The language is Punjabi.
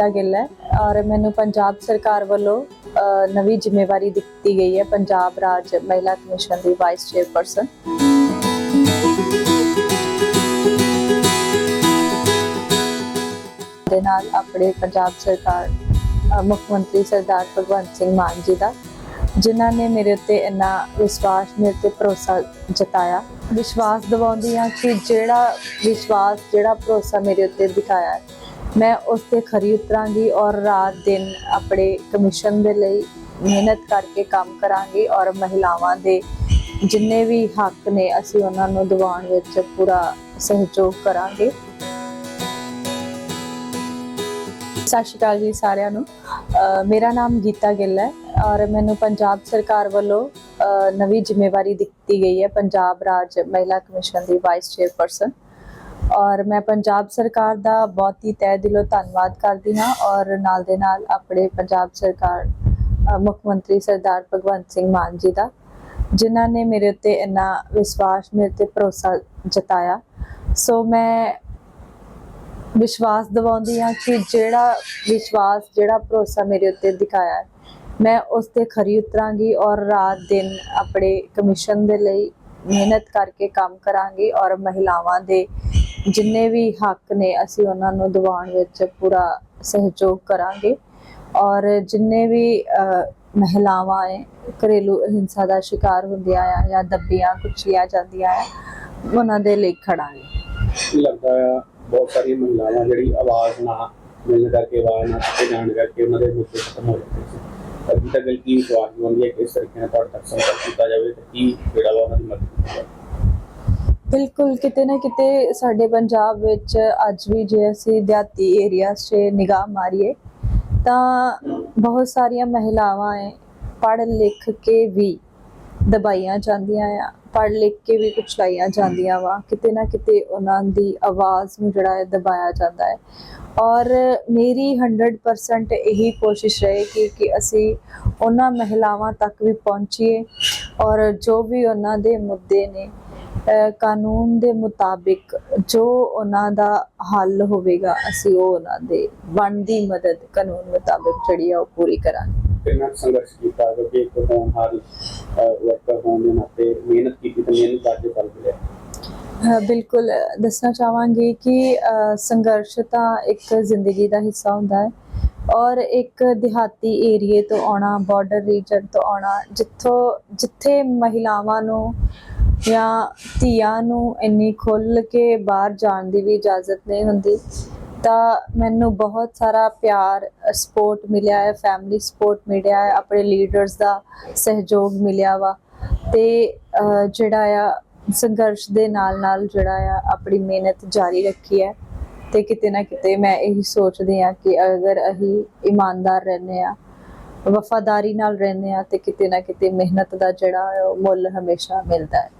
ਗੀਤਾ ਗਿੱਲ ਹੈ ਔਰ ਮੈਨੂੰ ਪੰਜਾਬ ਸਰਕਾਰ ਵੱਲੋਂ ਨਵੀਂ ਜ਼ਿੰਮੇਵਾਰੀ ਦਿੱਤੀ ਗਈ ਹੈ ਪੰਜਾਬ ਰਾਜ ਮਹਿਲਾ ਕਮਿਸ਼ਨ ਦੀ ਵਾਈਸ ਚੇਅਰਪਰਸਨ ਦੇ ਨਾਲ ਆਪਣੇ ਪੰਜਾਬ ਸਰਕਾਰ ਮੁੱਖ ਮੰਤਰੀ ਸਰਦਾਰ ਭਗਵੰਤ ਸਿੰਘ ਮਾਨ ਜੀ ਦਾ, ਜਿਨ੍ਹਾਂ ਨੇ ਮੇਰੇ ਉੱਤੇ ਇੰਨਾ ਵਿਸ਼ਵਾਸ, ਮੇਰੇ ਤੇ ਭਰੋਸਾ ਜਤਾਇਆ। ਵਿਸ਼ਵਾਸ ਦਿਵਾਉਂਦੀ ਹਾਂ ਕਿ ਜਿਹੜਾ ਵਿਸ਼ਵਾਸ, ਜਿਹੜਾ ਭਰੋਸਾ ਮੇਰੇ ਉੱਤੇ ਦਿਖਾਇਆ ਮੈਂ ਉਸ ਤੇ ਖਰੀ ਉਤਰਾਂਗੀ ਔਰ ਰਾਤ ਦਿਨ ਆਪਣੇ ਕਮਿਸ਼ਨ ਦੇ ਲਈ ਮਿਹਨਤ ਕਰਕੇ ਕੰਮ ਕਰਾਂਗੀ ਔਰ ਮਹਿਲਾਵਾਂ ਦੇ ਜਿੰਨੇ ਵੀ ਹੱਕ ਨੇ, ਅਸੀਂ ਉਹਨਾਂ ਨੂੰ ਦਿਵਾਉਣ ਵਿੱਚ ਪੂਰਾ ਸਹਿਯੋਗ ਕਰਾਂਗੇ। ਸਤਿ ਸ਼੍ਰੀ ਅਕਾਲ ਜੀ ਸਾਰਿਆਂ ਨੂੰ। ਮੇਰਾ ਨਾਮ ਗੀਤਾ ਗਿੱਲ ਹੈ ਔਰ ਮੈਨੂੰ ਪੰਜਾਬ ਸਰਕਾਰ ਵੱਲੋਂ ਨਵੀਂ ਜ਼ਿੰਮੇਵਾਰੀ ਦਿੱਤੀ ਗਈ ਹੈ, ਪੰਜਾਬ ਰਾਜ ਮਹਿਲਾ ਕਮਿਸ਼ਨ ਦੀ ਵਾਈਸ ਚੇਅਰਪਰਸਨ ਔਰ ਮੈਂ ਪੰਜਾਬ ਸਰਕਾਰ ਦਾ ਬਹੁਤ ਹੀ ਤਹਿ ਦਿਲੋਂ ਧੰਨਵਾਦ ਕਰਦੀ ਹਾਂ ਔਰ ਨਾਲ ਦੇ ਨਾਲ ਆਪਣੇ ਪੰਜਾਬ ਸਰਕਾਰ ਮੁੱਖ ਮੰਤਰੀ ਸਰਦਾਰ ਭਗਵੰਤ ਸਿੰਘ ਮਾਨ ਜੀ ਦਾ, ਜਿਨ੍ਹਾਂ ਨੇ ਮੇਰੇ ਉੱਤੇ ਇੰਨਾ ਵਿਸ਼ਵਾਸ, ਮੇਰੇ ਤੇ ਭਰੋਸਾ ਜਤਾਇਆ। ਸੋ ਮੈਂ ਵਿਸ਼ਵਾਸ ਦਿਵਾਉਂਦੀ ਹਾਂ ਕਿ ਜਿਹੜਾ ਵਿਸ਼ਵਾਸ, ਜਿਹੜਾ ਭਰੋਸਾ ਮੇਰੇ ਉੱਤੇ ਦਿਖਾਇਆ ਹੈ, ਮੈਂ ਉਸ ਤੇ ਖਰੀ ਉਤਰਾਂਗੀ ਔਰ ਰਾਤ ਦਿਨ ਆਪਣੇ ਕਮਿਸ਼ਨ ਦੇ ਲਈ ਮਿਹਨਤ ਕਰਕੇ ਕੰਮ ਕਰਾਂਗੀ ਔਰ ਮਹਿਲਾਵਾਂ ਦੇ ਜਿੰਨੇ ਵੀ ਹੱਕ ਨੇ, ਅਸੀਂ ਉਹਨਾਂ ਨੂੰ ਦਿਵਾਉਣ ਵਿੱਚ ਪੂਰਾ ਸਹਿਯੋਗ ਕਰਾਂਗੇ। ਔਰ ਜਿੰਨੇ ਵੀ ਮਹਿਲਾਵਾਂ ਹੈ ਘਰੇਲੂ ਹਿੰਸਾ ਦਾ ਸ਼ਿਕਾਰ ਹੁੰਦੀਆਂ ਆ ਜਾਂ ਦੱਬੀਆਂ ਕੁਚਲੀਆਂ ਜਾਂਦੀਆਂ ਆ, ਉਹਨਾਂ ਦੇ ਲਈ ਖੜਾਂਗੇ ਲੱਗਦਾ ਆ, ਬਹੁਤ ਸਾਰੀਆਂ ਮਹਿਲਾਵਾਂ ਜਿਹੜੀ ਆਵਾਜ਼ ਨਾ, ਮਿਲਣ ਕਰਕੇ, ਆਵਾਜ਼ ਨਾ ਦਿੱਤੇ ਜਾਣ ਕਰਕੇ ਉਹਨਾਂ ਦੇ ਮੁੱਦੇ ਖਤਮ ਹੋ ਜਾਂਦੇ ਸੀ। ਅਭੀ ਤੱਕ ਕੀ ਵਿਸ਼ਵਾਸ ਦਿਵਾਉਂਦੀ ਹੈ ਕਿ ਇਸ ਤਰੀਕੇ ਨਾਲ ਤੁਹਾਡੇ ਤੱਕ ਸੰਪਰਕ ਕੀਤਾ ਜਾਵੇ ਤੇ ਕੀ ਜਿਹੜਾ ਉਹਨਾਂ ਦੀ ਮਦਦ ਕੀਤੀ ਜਾਵੇ। ਬਿਲਕੁਲ, ਕਿਤੇ ਨਾ ਕਿਤੇ ਸਾਡੇ ਪੰਜਾਬ ਵਿੱਚ ਅੱਜ ਵੀ ਜੇ ਅਸੀਂ ਦਿਹਾਤੀ ਏਰੀਆਸ 'ਚ ਨਿਗਾਹ ਮਾਰੀਏ, ਤਾਂ ਬਹੁਤ ਸਾਰੀਆਂ ਮਹਿਲਾਵਾਂ ਹੈ ਪੜ੍ਹ ਲਿਖ ਕੇ ਵੀ ਦਬਾਈਆਂ ਜਾਂਦੀਆਂ ਆ ਪੜ੍ਹ ਲਿਖ ਕੇ ਵੀ ਕੁਚਲਾਈਆਂ ਜਾਂਦੀਆਂ ਵਾ, ਕਿਤੇ ਨਾ ਕਿਤੇ ਉਹਨਾਂ ਦੀ ਆਵਾਜ਼ ਨੂੰ ਜਿਹੜਾ ਹੈ ਦਬਾਇਆ ਜਾਂਦਾ ਹੈ ਔਰ ਮੇਰੀ 100% ਇਹੀ ਕੋਸ਼ਿਸ਼ ਰਹੇਗੀ ਕਿ ਅਸੀਂ ਉਹਨਾਂ ਮਹਿਲਾਵਾਂ ਤੱਕ ਵੀ ਪਹੁੰਚੀਏ, ਔਰ ਜੋ ਵੀ ਉਹਨਾਂ ਦੇ ਮੁੱਦੇ ਨੇ ਕਾਨੂੰਨ ਦੇ ਮੁਤਾਬਿਕ ਜੋ ਉਹਨਾਂ ਦਾ ਹੱਲ ਹੋਵੇਗਾ ਅਸੀਂ ਉਹ ਉਹਨਾਂ ਦੇ ਬਣਦੀ ਮਦਦ ਕਾਨੂੰਨ ਮੁਤਾਬਿਕ ਜਿਹੜੀ ਆ ਉਹ ਪੂਰੀ ਕਰਾਂਗੇ। ਕਿੰਨਾ ਕੁ ਸੰਘਰਸ਼ ਕੀਤਾ ਕਿਉਂਕਿ ਇੱਕ ਹੋਣਹਾਰ ਵਰਕਰ ਹੋਣ ਦੇ ਨਾਤੇ ਮਿਹਨਤ ਕੀਤੀ ਤੇ ਮਿਹਨਤ ਕਰਕੇ ਫਲ ਮਿਲਿਆ। ਅਹ ਬਿਲਕੁਲ ਅਹ ਦੱਸਣਾ ਚਾਹਾਂਗੀ ਕਿ ਅਹ ਸੰਘਰਸ਼ ਤਾਂ ਇੱਕ ਜ਼ਿੰਦਗੀ ਦਾ ਹਿੱਸਾ ਹੁੰਦਾ ਹੈ ਔਰ ਇੱਕ ਦਿਹਾਤੀ ਏਰੀਏ ਤੋਂ ਆਉਣਾ ਬਾਰਡਰ ਰੀਜਨ ਤੋਂ ਆਉਣਾ ਜਿੱਥੋਂ ਜਿੱਥੇ ਮਹਿਲਾਵਾਂ ਨੂੰ ਜਾਂ ਧੀਆਂ ਨੂੰ ਇੰਨੀ ਖੁੱਲ੍ਹ ਕੇ ਬਾਹਰ ਜਾਣ ਦੀ ਵੀ ਇਜਾਜ਼ਤ ਨਹੀਂ ਹੁੰਦੀ, ਤਾਂ ਮੈਨੂੰ ਬਹੁਤ ਸਾਰਾ ਪਿਆਰ ਸਪੋਰਟ ਮਿਲਿਆ ਹੈ ਫੈਮਿਲੀ ਸਪੋਰਟ ਮਿਲਿਆ ਹੈ, ਆਪਣੇ ਲੀਡਰਸ ਦਾ ਸਹਿਯੋਗ ਮਿਲਿਆ ਵਾ। ਤੇ ਜਿਹੜਾ ਆ, ਸੰਘਰਸ਼ ਦੇ ਨਾਲ ਨਾਲ ਜਿਹੜਾ ਆ, ਆਪਣੀ ਮਿਹਨਤ ਜਾਰੀ ਰੱਖੀ ਹੈ। ਤੇ ਕਿਤੇ ਨਾ ਕਿਤੇ ਮੈਂ ਇਹੀ ਸੋਚਦੀ ਆ ਕਿ ਅਗਰ ਅਸੀਂ ਇਮਾਨਦਾਰ ਰਹਿੰਦੇ ਆ ਵਫਾਦਾਰੀ ਨਾਲ ਰਹਿੰਦੇ ਆ ਤੇ ਕਿਤੇ ਨਾ ਕਿਤੇ ਮਿਹਨਤ ਦਾ ਜਿਹੜਾ ਉਹ ਮੁੱਲ ਹਮੇਸ਼ਾ ਮਿਲਦਾ ਹੈ।